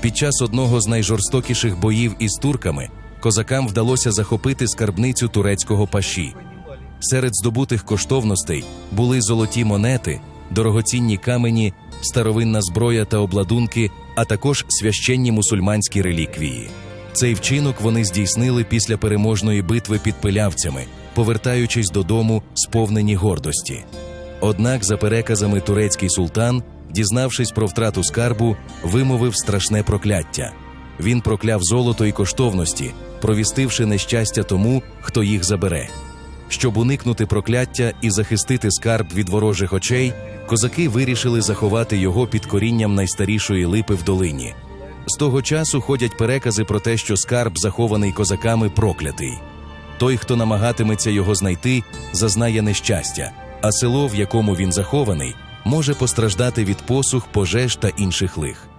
Під час одного з найжорстокіших боїв із турками козакам вдалося захопити скарбницю турецького паші. Серед здобутих коштовностей були золоті монети, дорогоцінні камені, старовинна зброя та обладунки, а також священні мусульманські реліквії. Цей вчинок вони здійснили після переможної битви під пилявцями, повертаючись додому сповнені гордості. Однак, за переказами турецький султан, дізнавшись про втрату скарбу, вимовив страшне прокляття. Він прокляв золото і коштовності, провістивши нещастя тому, хто їх забере. Щоб уникнути прокляття і захистити скарб від ворожих очей, козаки вирішили заховати його під корінням найстарішої липи в долині. З того часу ходять перекази про те, що скарб, захований козаками, проклятий. Той, хто намагатиметься його знайти, зазнає нещастя, а село, в якому він захований, може постраждати від посух, пожеж та інших лих.